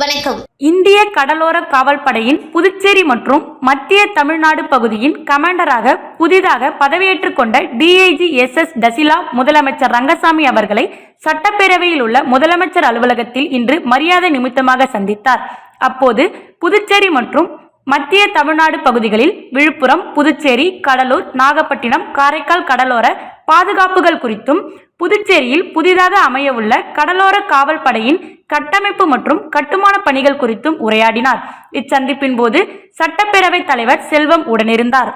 வணக்கம். இந்திய கடலோர காவல்படையின் புதுச்சேரி மற்றும் மத்திய தமிழ்நாடு பகுதியின் கமாண்டராக புதிதாக பதவியேற்றுக் கொண்ட டிஐஜி எஸ் எஸ் டசிலா முதலமைச்சர் ரங்கசாமி அவர்களை சட்டப்பேரவையில் உள்ள முதலமைச்சர் அலுவலகத்தில் இன்று மரியாதை நிமித்தமாக சந்தித்தார். அப்போது புதுச்சேரி மற்றும் மத்திய தமிழ்நாடு பகுதிகளில் விழுப்புரம் புதுச்சேரி கடலூர் நாகப்பட்டினம் காரைக்கால் கடலோர பாதுகாப்புகள் குறித்தும் புதுச்சேரியில் புதிதாக அமையவுள்ள கடலோர காவல் படையின் கட்டமைப்பு மற்றும் கட்டுமான பணிகள் குறித்தும் உரையாடினார். இச்சந்திப்பின் போது சட்டப்பேரவைத் தலைவர் செல்வம் உடனிருந்தார்.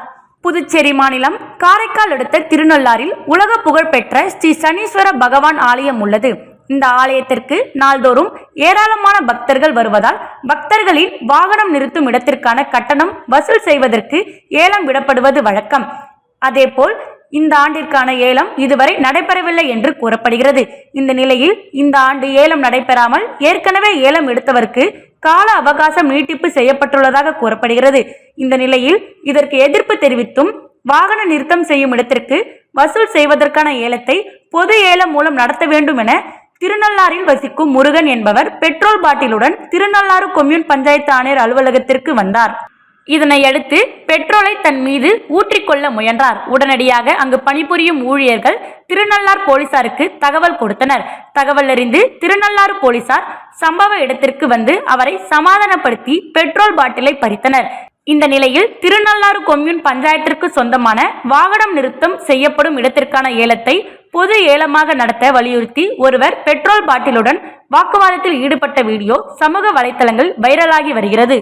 புதுச்சேரி மாநிலம் காரைக்கால் அடுத்த திருநள்ளாறில் உலக புகழ்பெற்ற ஸ்ரீ சனீஸ்வர பகவான் ஆலயம் உள்ளது. இந்த ஆலயத்திற்கு நாள்தோறும் ஏராளமான பக்தர்கள் வருவதால் பக்தர்களின் வாகனம் நிறுத்தும் இடத்திற்கான கட்டணம் வசூல் செய்வதற்கு ஏலம் விடப்படுவது வழக்கம். அதேபோல் இந்த ஆண்டிற்கான ஏலம் இதுவரை நடைபெறவில்லை என்று கூறப்படுகிறது. இந்த நிலையில் இந்த ஆண்டு ஏலம் நடைபெறாமல் ஏற்கனவே ஏலம் எடுத்தவருக்கு கால அவகாசம் நீட்டிப்பு செய்யப்பட்டுள்ளதாக கூறப்படுகிறது. இந்த நிலையில் இதற்கு எதிர்ப்பு தெரிவித்தும் வாகன நிறுத்தம் செய்யும் இடத்திற்கு வசூல் செய்வதற்கான ஏலத்தை பொது ஏலம் மூலம் நடத்த வேண்டும் என திருநள்ளாறில் வசிக்கும் முருகன் என்பவர் பெட்ரோல் பாட்டிலுடன் திருநள்ளாறு கொம்யூன் பஞ்சாயத்து ஆணையர் அலுவலகத்திற்கு வந்தார். இதனையடுத்து பெட்ரோலை தன் மீது ஊற்றிக்கொள்ள முயன்றார். உடனடியாக அங்கு பணிபுரியும் ஊழியர்கள் திருநள்ளார் போலீசாருக்கு தகவல் கொடுத்தனர். தகவல் அறிந்து திருநள்ளாறு போலீசார் சம்பவ இடத்திற்கு வந்து அவரை சமாதானப்படுத்தி பெட்ரோல் பாட்டிலை பறித்தனர். இந்த நிலையில் திருநள்ளாறு கொம்யூன் பஞ்சாயத்திற்கு சொந்தமான வாகனம் நிறுத்தம் செய்யப்படும் இடத்திற்கான ஏலத்தை பொது ஏலமாக நடத்த வலியுறுத்தி ஒருவர் பெட்ரோல் பாட்டிலுடன் வாக்குவாதத்தில் ஈடுபட்ட வீடியோ சமூக வலைத்தளங்கள் வைரலாகி வருகிறது.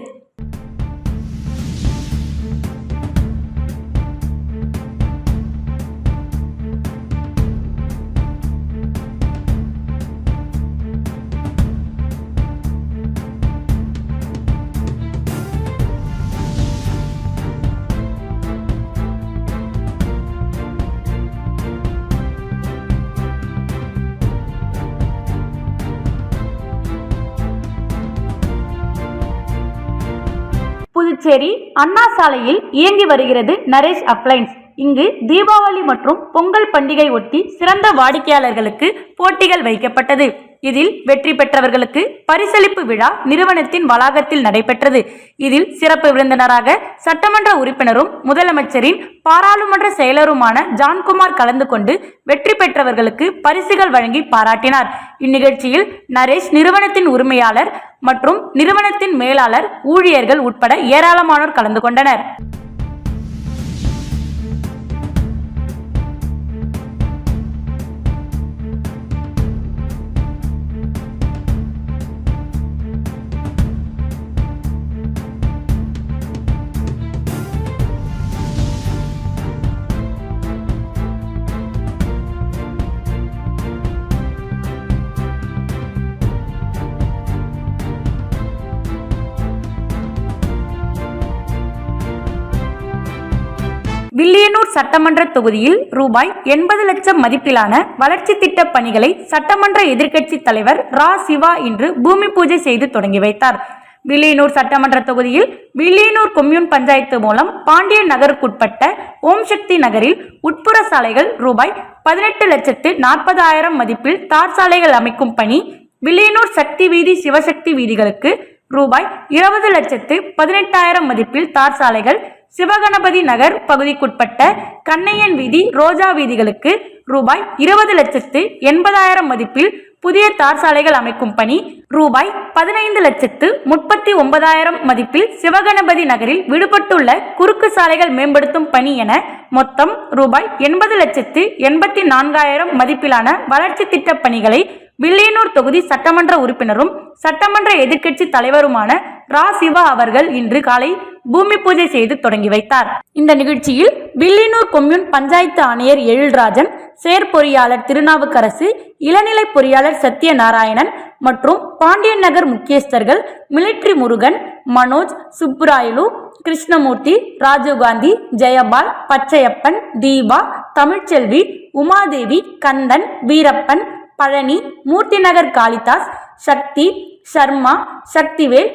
புதுச்சேரி அண்ணா சாலையில் இயங்கி வருகிறது நரேஷ் அப்ளைன்ஸ். இங்கு தீபாவளி மற்றும் பொங்கல் பண்டிகை ஒட்டி சிறந்த வாடிக்கையாளர்களுக்கு போட்டிகள் வைக்கப்பட்டது. இதில் வெற்றி பெற்றவர்களுக்கு பரிசளிப்பு விழா நிறுவனத்தின் வளாகத்தில் நடைபெற்றது. இதில் சிறப்பு விருந்தினராக சட்டமன்ற உறுப்பினரும் முதலமைச்சரின் பாராளுமன்ற செயலருமான ஜான்குமார் கலந்து கொண்டு வெற்றி பெற்றவர்களுக்கு பரிசுகள் வழங்கி பாராட்டினார். இந்நிகழ்ச்சியில் நரேஷ் நிறுவனத்தின் உரிமையாளர் மற்றும் நிறுவனத்தின் மேலாளர் ஊழியர்கள் உட்பட ஏராளமானோர் கலந்து கொண்டனர். வில்லியனூர் சட்டமன்ற தொகுதியில் ரூபாய் எண்பது லட்சம் மதிப்பிலான வளர்ச்சி திட்ட பணிகளை சட்டமன்ற எதிர்க்கட்சி தலைவர் ரா. சிவா இன்று பூமி பூஜை செய்து தொடங்கி வைத்தார். வில்லியனூர் சட்டமன்ற தொகுதியில் வில்லியனூர் கொம்யூன் பஞ்சாயத்து மூலம் பாண்டியன் நகருக்குட்பட்ட ஓம் சக்தி நகரில் உட்புற சாலைகள் ரூபாய் பதினெட்டு லட்சத்து நாற்பதாயிரம் மதிப்பில் தார் சாலைகள் அமைக்கும் பணி வில்லியனூர் சக்தி வீதி சிவசக்தி வீதிகளுக்கு ரூபாய் இருபது லட்சத்து பதினெட்டாயிரம் மதிப்பில் தார் சாலைகள் சிவகணபதி நகர் பகுதிக்குட்பட்ட கண்ணையன் வீதி ரோஜா வீதிகளுக்கு ரூபாய் இருபது லட்சத்து எண்பதாயிரம் மதிப்பில் புதிய தார் சாலைகள் அமைக்கும் பணி ரூபாய் பதினைந்து லட்சத்து முப்பத்தி ஒன்பதாயிரம் மதிப்பில் சிவகணபதி நகரில் விடுபட்டுள்ள குறுக்கு சாலைகள் மேம்படுத்தும் பணி என மொத்தம் ரூபாய் எண்பது லட்சத்து எண்பத்தி நான்காயிரம் மதிப்பிலான வளர்ச்சி திட்ட பணிகளை வில்லியனூர் தொகுதி சட்டமன்ற உறுப்பினரும் சட்டமன்ற எதிர்க்கட்சி தலைவருமான ரா சிவா அவர்கள் இன்று காலை பூமி பூஜை செய்து தொடங்கி வைத்தார். இந்த நிகழ்ச்சியில் வில்லியனூர் கொம்யூன் பஞ்சாயத்து ஆணையர் எழில்ராஜன் செயற்பொறியாளர் திருநாவுக்கரசு இளநிலை பொறியாளர் சத்யநாராயணன் மற்றும் பாண்டியன் நகர் முக்கியஸ்தர்கள் மிலிட்ரி முருகன் மனோஜ் சுப்புராயலு கிருஷ்ணமூர்த்தி ராஜீவ்காந்தி ஜெயபால் பச்சையப்பன் தீபா தமிழ்ச்செல்வி உமாதேவி கந்தன் வீரப்பன் பழனி மூர்த்திநகர் காளிதாஸ் சக்தி சர்மா சக்திவேல்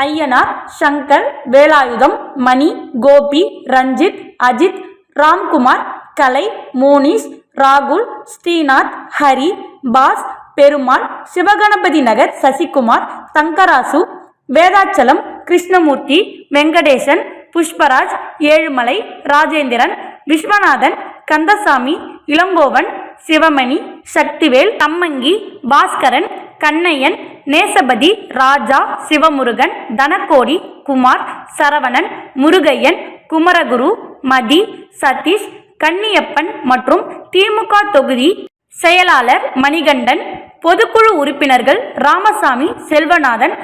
ஐயனார் சங்கர் வேலாயுதம் மணி கோபி ரஞ்சித் அஜித் ராம்குமார் கலை மோனிஷ் ராகுல் ஸ்ரீநாத் ஹரி பாஸ் பெருமாள் சிவகணபதி நகர் சசிகுமார் தங்கராசு வேதாச்சலம் கிருஷ்ணமூர்த்தி வெங்கடேசன் புஷ்பராஜ் ஏழுமலை ராஜேந்திரன் விஸ்வநாதன் கந்தசாமி இளங்கோவன் சிவமணி சக்திவேல் தம்மங்கி பாஸ்கரன் கண்ணையன் நேசபதி ராஜா சிவமுருகன் தனக்கோடி குமார் சரவணன் முருகையன் குமரகுரு மதி சதீஷ் கன்னியப்பன் மற்றும் திமுக தொகுதி செயலாளர் மணிகண்டன் பொதுக்குழு உறுப்பினர்கள் ராமசாமி செல்வநாதன்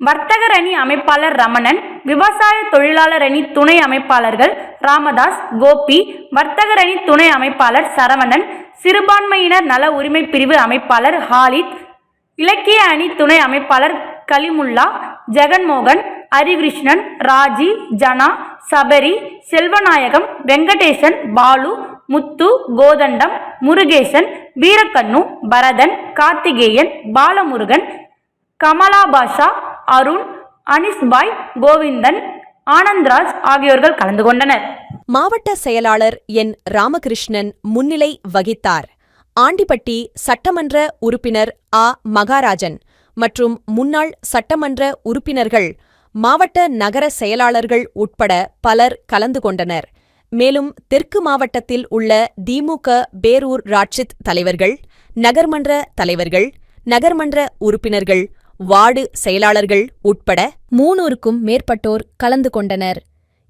வர்த்தகர் அணி அமைப்பாளர் ரமணன் விவசாய தொழிலாளர் அணி துணை அமைப்பாளர்கள் ராமதாஸ் கோபி வர்த்தகர் அணி துணை அமைப்பாளர் சரவணன் சிறுபான்மையினர் நல உரிமை பிரிவு அமைப்பாளர் ஹாலித் இலக்கிய அணி துணை அமைப்பாளர் கலிமுல்லா ஜெகன்மோகன் ஹரிகிருஷ்ணன் ராஜி ஜனா சபரி செல்வநாயகம் வெங்கடேசன் பாலு முத்து கோதண்டம் முருகேசன் வீரக்கண்ணு பரதன் கார்த்திகேயன் பாலமுருகன் கமலா பாஷா அருண் அனிஸ்பாய் கோவிந்தன் ஆனந்த்ராஜ் ஆகியோர்கள் கலந்து கொண்டனர். மாவட்ட செயலாளர் என். ராமகிருஷ்ணன் முன்னிலை வகித்தார். ஆண்டிப்பட்டி சட்டமன்ற உறுப்பினர் ஆ. மகாராஜன் மற்றும் முன்னாள் சட்டமன்ற உறுப்பினர்கள் மாவட்ட நகர செயலாளர்கள் உட்பட பலர் கலந்து கொண்டனர். மேலும் தெற்கு மாவட்டத்தில் உள்ள திமுக பேரூர் ராட்சித் தலைவர்கள் நகர்மன்ற தலைவர்கள் நகர்மன்ற உறுப்பினர்கள் வார்டு செயலாளர்கள் உட்பட மூனூருக்கும் மேற்பட்டோர் கலந்து கொண்டனர்.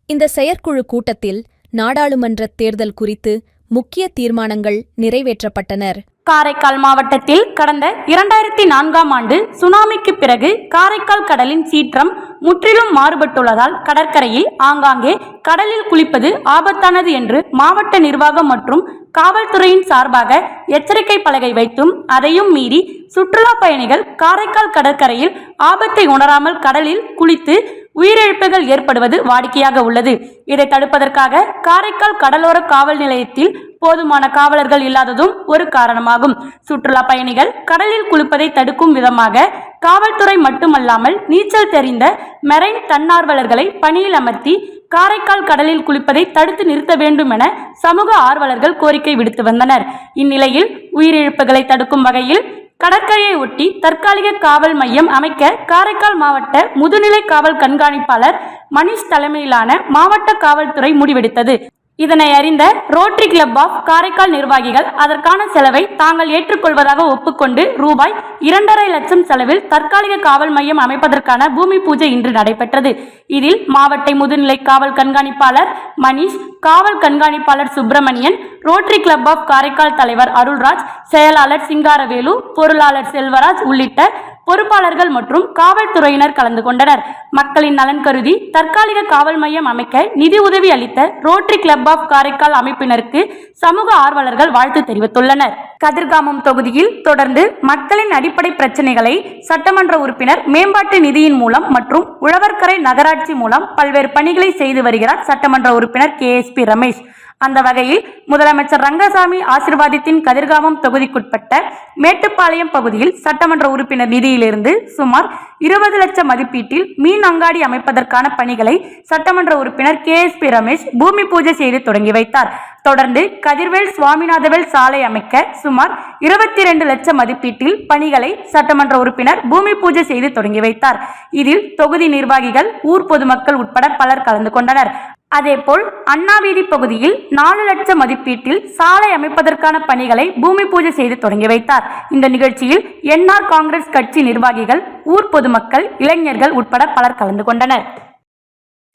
இந்த செயற்குழு கூட்டத்தில் நாடாளுமன்ற தேர்தல் குறித்து முக்கிய தீர்மானங்கள் நிறைவேற்றப்பட்டனர். காரைக்கால் மாவட்டத்தில் கடந்த இரண்டாயிரத்தி நான்காம் ஆண்டு சுனாமிக்கு பிறகு காரைக்கால் கடலின் சீற்றம் முற்றிலும் மாறுபட்டுள்ளதால் கடற்கரையில் ஆங்காங்கே கடலில் குளிப்பது ஆபத்தானது என்று மாவட்ட நிர்வாகம் மற்றும் காவல்துறையின் சார்பாக எச்சரிக்கை பலகை வைத்தும் அதையும் மீறி சுற்றுலா பயணிகள் காரைக்கால் கடற்கரையில் ஆபத்தை உணராமல் கடலில் குளித்து உயிரிழப்புகள் ஏற்படுவது வாடிக்கையாக உள்ளது. இதை தடுப்பதற்காக காரைக்கால் கடலோர காவல் நிலையத்தில் போதுமான காவலர்கள் இல்லாததும் ஒரு காரணமாகும். சுற்றுலா பயணிகள் கடலில் குளிப்பதை தடுக்கும் விதமாக காவல்துறை மட்டுமல்லாமல் நீச்சல் தெரிந்த மெரைன் தன்னார்வலர்களை பணியில் அமர்த்தி காரைக்கால் கடலில் குளிப்பதை தடுத்து நிறுத்த வேண்டும் என சமூக ஆர்வலர்கள் கோரிக்கை விடுத்து வந்தனர். இந்நிலையில் உயிரிழப்புகளை தடுக்கும் வகையில் கடற்கரையை ஒட்டி தற்காலிக காவல் மையம் அமைக்க காரைக்கால் மாவட்ட முதுநிலை காவல் கண்காணிப்பாளர் மணிஷ் தலைமையிலான மாவட்ட காவல்துறை முடிவெடுத்தது. இதனை அறிந்த ரோட்டரி கிளப் ஆஃப் காரைக்கால் நிர்வாகிகள் அதற்கான செலவை தாங்கள் ஏற்றுக்கொள்வதாக ஒப்புக்கொண்டு ரூபாய் இரண்டரை லட்சம் செலவில் தற்காலிக காவல் மையம் அமைப்பதற்கான பூமி பூஜை இன்று நடைபெற்றது. இதில் மாவட்ட முதுநிலை காவல் கண்காணிப்பாளர் மணிஷ் காவல் கண்காணிப்பாளர் Subramanian rotary club of Karaikal தலைவர் அருள்ராஜ் செயலாளர் சிங்காரவேலு பொருளாளர் செல்வராஜ் உள்ளிட்ட பொறுப்பாளர்கள் மற்றும் காவல்துறையினர் கலந்து கொண்டனர். மக்களின் நலன் கருதி தற்காலிக காவல் மையம் அமைக்க நிதி உதவி அளித்த ரோட்டரி கிளப் ஆஃப் காரைக்கால் அமைப்பினருக்கு சமூக ஆர்வலர்கள் வாழ்த்து தெரிவித்துள்ளனர். கதிர்காமம் தொகுதியில் தொடர்ந்து மக்களின் அடிப்படை பிரச்சனைகளை சட்டமன்ற உறுப்பினர் மேம்பாட்டு நிதியின் மூலம் மற்றும் உழவர்கரை நகராட்சி மூலம் பல்வேறு பணிகளை செய்து வருகிறார் சட்டமன்ற உறுப்பினர் கே எஸ் பி ரமேஷ். அந்த வகையில் முதலமைச்சர் ரங்கசாமி ஆசிர்வாதத்தின் கதிர்காமம் தொகுதிக்குட்பட்ட மேட்டுப்பாளையம் பகுதியில் சட்டமன்ற உறுப்பினர் நிதியிலிருந்து சுமார் இருபது லட்சம் மதிப்பீட்டில் மீன் அங்காடி அமைப்பதற்கான பணிகளை சட்டமன்ற உறுப்பினர் கே எஸ் பி ரமேஷ் பூமி பூஜை செய்து தொடங்கி வைத்தார். தொடர்ந்து கதிர்வேல் சுவாமிநாதவேல் சாலை அமைக்க சுமார் இருபத்தி ரெண்டு லட்சம் மதிப்பீட்டில் பணிகளை சட்டமன்ற உறுப்பினர் பூமி பூஜை செய்து தொடங்கி வைத்தார். இதில் தொகுதி நிர்வாகிகள் ஊர் பொதுமக்கள் உட்பட பலர் கலந்து கொண்டனர். அதேபோல் அண்ணாவீதி பகுதியில் நாலு லட்சம் மதிப்பீட்டில் சாலை அமைப்பதற்கான பணிகளை பூமி பூஜை செய்து தொடங்கி வைத்தார். இந்த நிகழ்ச்சியில் என்ஆர் காங்கிரஸ் கட்சி நிர்வாகிகள் ஊர் பொதுமக்கள் இளைஞர்கள் உட்பட பலர் கலந்து கொண்டனர்.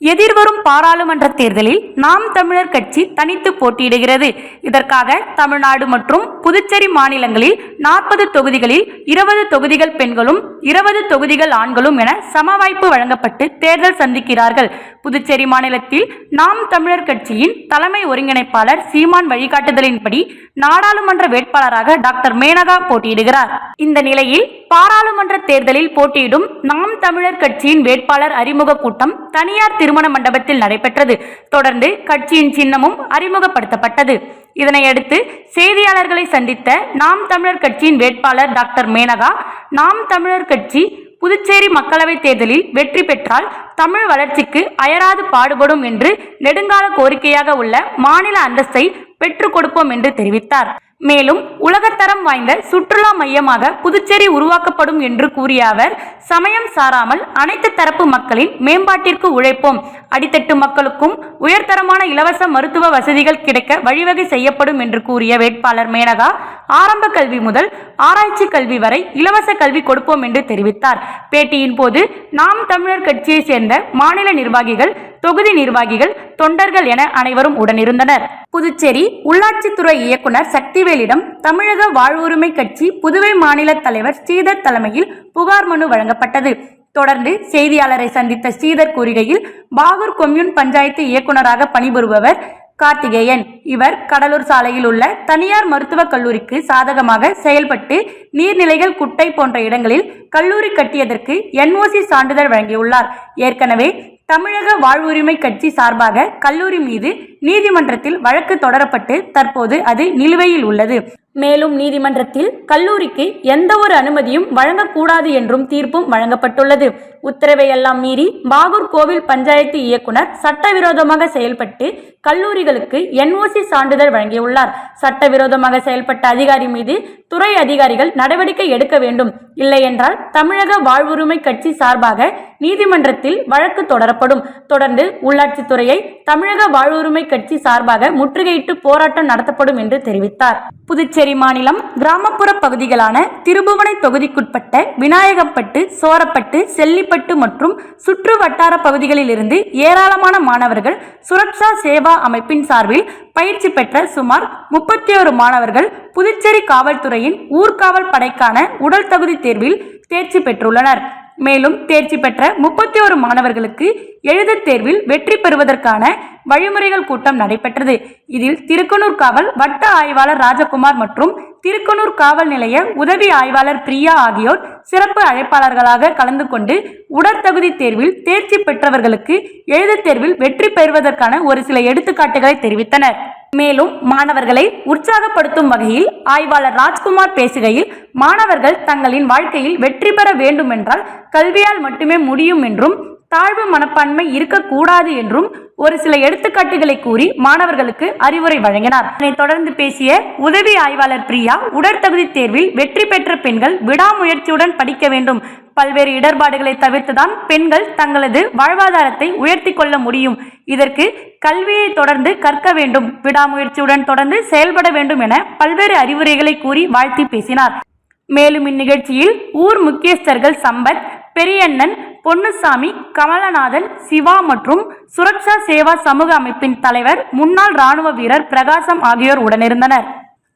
எதிர்வரும் பாராளுமன்ற தேர்தலில் நாம் தமிழர் கட்சி தனித்து போட்டியிடுகிறது. இதற்காக தமிழ்நாடு மற்றும் புதுச்சேரி மாநிலங்களில் நாற்பது தொகுதிகளில் இருபது தொகுதிகள் பெண்களும் இருபது தொகுதிகள் ஆண்களும் என சம வாய்ப்பு வழங்கப்பட்டு தேர்தல் சந்திக்கிறார்கள். புதுச்சேரி மாநிலத்தில் நாம் தமிழர் கட்சியின் தலைமை ஒருங்கிணைப்பாளர் சீமான் வழிகாட்டுதலின்படி நாடாளுமன்ற வேட்பாளராக டாக்டர் மேனகா போட்டியிடுகிறார். இந்த நிலையில் பாராளுமன்ற தேர்தலில் போட்டியிடும் நாம் தமிழர் கட்சியின் வேட்பாளர் அறிமுக கூட்டம் தனியார் திருமண மண்டபத்தில் நடைபெற்றது. தொடர்ந்து கட்சியின் சின்னமும் அறிமுகப்படுத்தப்பட்டது. இதனையடுத்து செய்தியாளர்களை சந்தித்த நாம் தமிழர் கட்சியின் வேட்பாளர் டாக்டர் மேனகா நாம் தமிழர் கட்சி புதுச்சேரி மக்களவைத் தேர்தலில் வெற்றி பெற்றால் தமிழ் வளர்ச்சிக்கு அயராது பாடுபடும் என்று நெடுங்கால கோரிக்கையாக உள்ள மாநில அந்தஸ்தை பெற்றுக் கொடுப்போம் என்று தெரிவித்தார். மேலும் உலகத்தரம் வாய்ந்த சுற்றுலா மையமாக புதுச்சேரி உருவாக்கப்படும் என்று கூறிய அவர் சமயம் சாராமல் அனைத்து தரப்பு மக்களின் மேம்பாட்டிற்கு உழைப்போம். அடித்தட்டு மக்களுக்கும் உயர்தரமான இலவச மருத்துவ வசதிகள் கிடைக்க வழிவகை செய்யப்படும் என்று கூறிய வேட்பாளர் மேனகா ஆரம்ப கல்வி முதல் ஆராய்ச்சி கல்வி வரை இலவச கல்வி கொடுப்போம் என்று தெரிவித்தார். பேட்டியின் போது நாம் தமிழர் கட்சியை சேர்ந்த மாநில நிர்வாகிகள் தொகுதி நிர்வாகிகள் தொண்டர்கள் என அனைவரும் உடனிருந்தனர். புதுச்சேரி உள்ளாட்சித்துறை இயக்குனர் சக்திவேலிடம் தமிழக வாழ்வுரிமை கட்சி புதுவை மாநில தலைவர் ஸ்ரீதர் தலைமையில் புகார் மனு வழங்கப்பட்டது. தொடர்ந்து செய்தியாளரை சந்தித்த ஸ்ரீதர் கூறுகையில் பாகூர் கொம்யூன் பஞ்சாயத்து இயக்குனராக பணிபுரிபவர் கார்த்திகேயன். இவர் கடலூர் சாலையில் உள்ள தனியார் மருத்துவக் கல்லூரிக்கு சாதகமாக செயல்பட்டு நீர்நிலைகள் குட்டை போன்ற இடங்களில் கல்லூரி கட்டியதற்கு என்ஓசி சான்றிதழ் வழங்கியுள்ளார். ஏற்கனவே தமிழக வாழ்வுரிமை கட்சி சார்பாக கல்லூரி மீது நீதிமன்றத்தில் வழக்கு தொடரப்பட்டு தற்போது அது நிலுவையில் உள்ளது. மேலும் நீதிமன்றத்தில் கல்லூரிக்கு எந்த ஒரு அனுமதியும் வழங்கக்கூடாது என்றும் தீர்ப்பும் வழங்கப்பட்டுள்ளது. உத்தரவை எல்லாம் மீறி பாகூர் கோவில் பஞ்சாயத்து இயக்குனர் சட்டவிரோதமாக செயல்பட்டு கல்லூரிகளுக்கு என்ஓசி சான்றிதழ் வழங்கியுள்ளார். சட்டவிரோதமாக செயல்பட்ட அதிகாரி மீது துறை அதிகாரிகள் நடவடிக்கை எடுக்க வேண்டும். இல்லையென்றால் தமிழக வாழ்வுரிமை கட்சி சார்பாக நீதிமன்றத்தில் வழக்கு தொடரப்படும். தொடர்ந்து உள்ளாட்சித்துறையை தமிழக வாழ்வுரிமை கட்சி சார்பாக முற்றுகையிட்டு போராட்டம் நடத்தப்படும் என்று தெரிவித்தார். புதுச்சேரி மாநிலம் கிராமப்புற பகுதிகளான திருபுவனை தொகுதிக்குட்பட்ட விநாயகப்பட்டு சோரப்பட்டு செல்லிப்பட்டு மற்றும் சுற்று வட்டார பகுதிகளிலிருந்து ஏராளமான மாணவர்கள் சுரக்ஷா சேவா அமைப்பின் சார்பில் பயிற்சி பெற்ற சுமார் முப்பத்தி ஒரு மாணவர்கள் புதுச்சேரி காவல்துறையின் ஊர்காவல் படைக்கான உடல் தகுதி தேர்வில் தேர்ச்சி பெற்றுள்ளனர். மேலும் தேர்ச்சி பெற்ற முப்பத்தி ஒரு மாணவர்களுக்கு எழுதத் தேர்வில் வெற்றி பெறுவதற்கான வழிமுறைகள் கூட்டம் நடைபெற்றது. இதில் திருக்கனூர் காவல் வட்ட ஆய்வாளர் ராஜகுமார் மற்றும் திருக்கனூர் காவல் நிலைய உதவி ஆய்வாளர் பிரியா ஆகியோர் சிறப்பு அழைப்பாளர்களாக கலந்து கொண்டு உடற்தகுதி தேர்வில் தேர்ச்சி பெற்றவர்களுக்கு எழுதத் தேர்வில் வெற்றி பெறுவதற்கான ஒரு சில எடுத்துக்காட்டுகளை தெரிவித்தனர். மேலும் மாணவர்களை உற்சாகப்படுத்தும் வகையில் ஆய்வாளர் ராஜ்குமார் பேசுகையில் மாணவர்கள் தங்களின் வாழ்க்கையில் வெற்றி பெற வேண்டுமென்றால் கல்வியால் மட்டுமே முடியும் என்றும் தாழ்வு மனப்பான்மை இருக்கக்கூடாது என்றும் ஒரு சில எடுத்துக்காட்டுகளை கூறி மாணவர்களுக்கு அறிவுரை வழங்கினார். அதனைத் தொடர்ந்து பேசிய உதவி ஆய்வாளர் பிரியா உடற்தகுதி தேர்வில் வெற்றி பெற்ற பெண்கள் விடாமுயற்சியுடன் படிக்க வேண்டும். பல்வேறு இடர்பாடுகளை தவிர்த்துதான் பெண்கள் தங்களது வாழ்வாதாரத்தை உயர்த்தி கொள்ள முடியும். இதற்கு கல்வியை தொடர்ந்து கற்க வேண்டும். விடாமுயற்சியுடன் தொடர்ந்து செயல்பட வேண்டும் என பல்வேறு அறிவுரைகளை கூறி வாழ்த்தி பேசினார். மேலும் இந்நிகழ்ச்சியில் ஊர் முக்கியஸ்தர்கள் சம்பத் பெரியண்ணன் பொன்னுசாமி கமலநாதன் சிவா மற்றும் சுரக்ஷா சேவா சமூக அமைப்பின் தலைவர் முன்னாள் ராணுவ வீரர் பிரகாசம் ஆகியோர் உடனிருந்தனர்.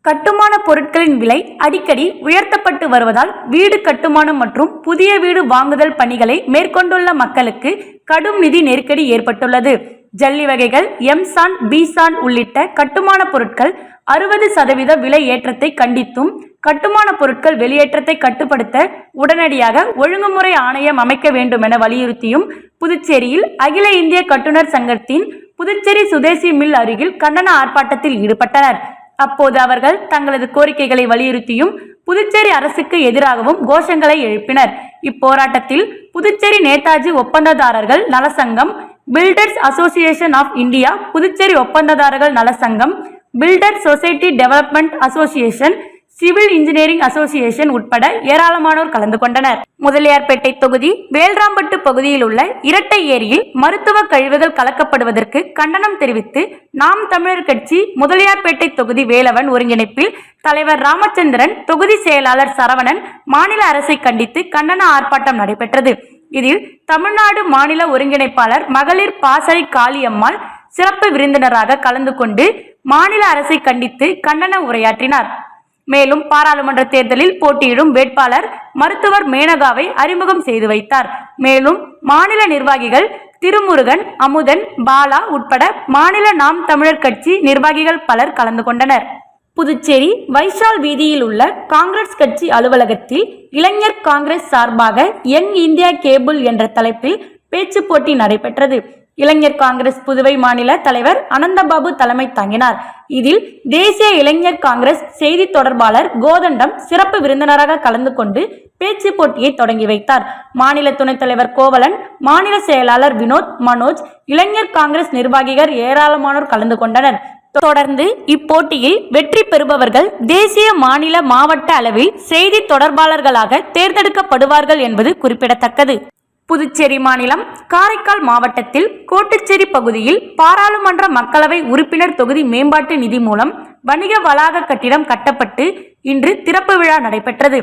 கட்டுமான பொருட்களின் விலை அடிக்கடி உயர்த்தப்பட்டு வருவதால் வீடு கட்டுமானம் மற்றும் புதிய வீடு வாங்குதல் பணிகளை மேற்கொண்டுள்ள மக்களுக்கு கடும் நிதி நெருக்கடி ஏற்பட்டுள்ளது. ஜல்லி வகைகள் எம்சான் பிசான் உள்ளிட்ட கட்டுமான பொருட்கள் அறுபது சதவீத விலை ஏற்றத்தை கண்டித்தும் கட்டுமான பொருட்கள் வெளியேற்றத்தை கட்டுப்படுத்த உடனடியாக ஒழுங்குமுறை ஆணையம் அமைக்க வேண்டும் என வலியுறுத்தியும் புதுச்சேரியில் அகில இந்திய கட்டுநர் சங்கத்தின் புதுச்சேரி சுதேசி மில் அருகில் கண்டன ஆர்ப்பாட்டத்தில் ஈடுபட்டனர். அப்போது அவர்கள் தங்களது கோரிக்கைகளை வலியுறுத்தியும் புதுச்சேரி அரசுக்கு எதிராகவும் கோஷங்களை எழுப்பினர். இப்போராட்டத்தில் புதுச்சேரி நேதாஜி ஒப்பந்ததாரர்கள் நலசங்கம் builders association of India Puducherry ஒப்பந்ததாரர்கள் நலசங்கம் builder society development association civil engineering association உட்பட ஏராளமானோர் கலந்து கொண்டனர். முதலியார்பேட்டை தொகுதி வேல்ராம்பட்டு பகுதியில் உள்ள இரட்டை ஏரியில் மருத்துவ கழிவுகள் கலக்கப்படுவதற்கு கண்டனம் தெரிவித்து நாம் தமிழர் கட்சி முதலியார்பேட்டை தொகுதி வேலவன் ஒருங்கிணைப்பில் தலைவர் ராமச்சந்திரன் தொகுதி செயலாளர் சரவணன் மாநில அரசை கண்டித்து கண்டன ஆர்ப்பாட்டம் நடைபெற்றது. இதில் தமிழ்நாடு மாநில ஒருங்கிணைப்பாளர் மகளிர் பாசறை காளியம்மாள் சிறப்பு விருந்தினராக கலந்து கொண்டு மாநில அரசை கண்டித்து கண்டன உரையாற்றினார். மேலும் பாராளுமன்ற தேர்தலில் போட்டியிடும் வேட்பாளர் மருத்துவர் மேனகாவை அறிமுகம் செய்து வைத்தார். மேலும் மாநில நிர்வாகிகள் திருமுருகன் அமுதன் பாலா உட்பட மாநில நாம் தமிழர் கட்சி நிர்வாகிகள் பலர் கலந்து கொண்டனர். புதுச்சேரி வைஷால் வீதியில் உள்ள காங்கிரஸ் கட்சி அலுவலகத்தில் இளைஞர் காங்கிரஸ் சார்பாக யங் இந்தியா கேபிள் என்ற தலைப்பில் பேச்சு போட்டி நடைபெற்றது. இளைஞர் காங்கிரஸ் புதுவை மாநில தலைவர் அனந்தபாபு தலைமை தாங்கினார். இதில் தேசிய இளைஞர் காங்கிரஸ் செய்தி தொடர்பாளர் கோதண்டம் சிறப்பு விருந்தினராக கலந்து கொண்டு பேச்சு போட்டியை தொடங்கி வைத்தார். மாநில துணைத் தலைவர் கோவலன் மாநில செயலாளர் வினோத் மனோஜ் இளைஞர் காங்கிரஸ் நிர்வாகிகள் ஏராளமானோர் கலந்து கொண்டனர். தொடர்ந்து இப்போட்டியில் வெற்றி பெறுபவர்கள் தேசிய மாநில மாவட்ட அளவில் செய்தி தொடர்பாளர்களாக தேர்ந்தெடுக்கப்படுவார்கள் என்பது குறிப்பிடத்தக்கது. புதுச்சேரி மாநிலம் காரைக்கால் மாவட்டத்தில் கோட்டுச்சேரி பகுதியில் பாராளுமன்ற மக்களவை உறுப்பினர் தொகுதி மேம்பாட்டு நிதி மூலம் வணிக வளாக கட்டிடம் கட்டப்பட்டு இன்று திறப்பு விழா நடைபெற்றது.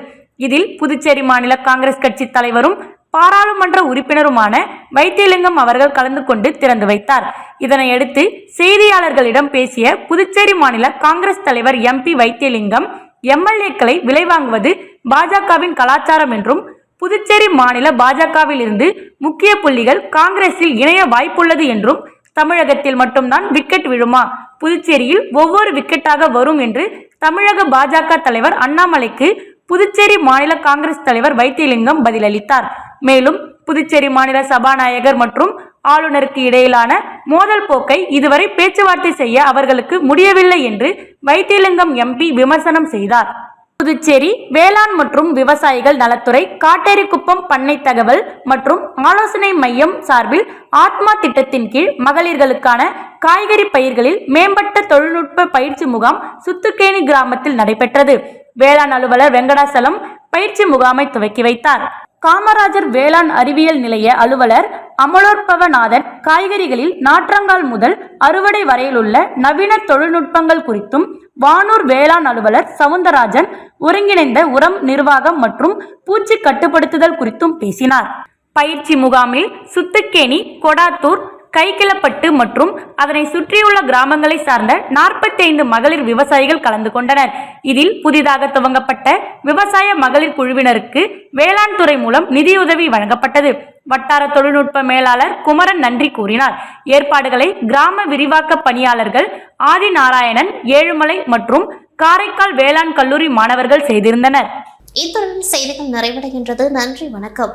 இதில் புதுச்சேரி மாநில காங்கிரஸ் கட்சி தலைவரும் பாராளுமன்ற உறுப்பினருமான வைத்தியலிங்கம் அவர்கள் கலந்து கொண்டு திறந்து வைத்தார். இதனையடுத்து செய்தியாளர்களிடம் பேசிய புதுச்சேரி மாநில காங்கிரஸ் தலைவர் எம்பி வைத்தியலிங்கம் எம்எல்ஏக்களை விலை வாங்குவது பாஜகவின் கலாச்சாரம் என்றும் புதுச்சேரி மாநில பாஜகவில் இருந்து முக்கிய புள்ளிகள் காங்கிரஸில் இணைய வாய்ப்புள்ளது என்றும் தமிழகத்தில் மட்டும்தான் விக்கெட் விழுமா? புதுச்சேரியில் ஒவ்வொரு விக்கெட்டாக வரும் என்று தமிழக பாஜக தலைவர் அண்ணாமலைக்கு புதுச்சேரி மாநில காங்கிரஸ் தலைவர் வைத்தியலிங்கம் பதிலளித்தார். மேலும் புதுச்சேரி மாநில சபாநாயகர் மற்றும் ஆளுநருக்கு இடையிலான மோதல் போக்கை இதுவரை பேச்சுவார்த்தை செய்ய அவர்களுக்கு முடியவில்லை என்று வைத்தியலிங்கம் எம்பி விமர்சனம் செய்தார். புதுச்சேரி வேளாண் மற்றும் விவசாயிகள் நலத்துறை காட்டேரிக்குப்பம் பண்ணை தகவல் மற்றும் ஆலோசனை மையம் சார்பில் ஆத்மா திட்டத்தின் கீழ் மகளிர்களுக்கான காய்கறி பயிர்களில் மேம்பட்ட தொழில்நுட்ப பயிற்சி முகாம் சுத்துக்கேணி கிராமத்தில் நடைபெற்றது. வேளாண் அலுவலர் வெங்கடாசலம் பயிற்சி முகாமை துவக்கி வைத்தார். காமராஜர் வேளாண் அறிவியல் நிலைய அலுவலர் அமலோற்பவநாதன் காய்கறிகளில் நாற்றங்கால் முதல் அறுவடை வரையிலுள்ள நவீன தொழில்நுட்பங்கள் குறித்தும் வானூர் வேளாண் அலுவலர் சவுந்தரராஜன் ஒருங்கிணைந்த உரம் நிர்வாகம் மற்றும் பூச்சி கட்டுப்படுத்துதல் குறித்தும் பேசினார். பயிற்சி முகாமில் சுத்துக்கேணி கொடாத்தூர் கைக்கிளப்பட்டு மற்றும் அதனை சுற்றியுள்ள கிராமங்களை சார்ந்த 45 மகளிர் விவசாயிகள் கலந்து கொண்டனர். இதில் புதிதாக துவங்கப்பட்ட விவசாய மகளிர் குழுவினருக்கு வேளாண் துறை மூலம் நிதியுதவி வழங்கப்பட்டது. வட்டார தொழில்நுட்ப மேலாளர் குமரன் நன்றி கூறினார். ஏற்பாடுகளை கிராம விரிவாக்க பணியாளர்கள் ஆதிநாராயணன் ஏழுமலை மற்றும் காரைக்கால் வேளாண் கல்லூரி மாணவர்கள் செய்திருந்தனர். இத்துடன் செய்திகள் நிறைவடைகின்றது. நன்றி வணக்கம்.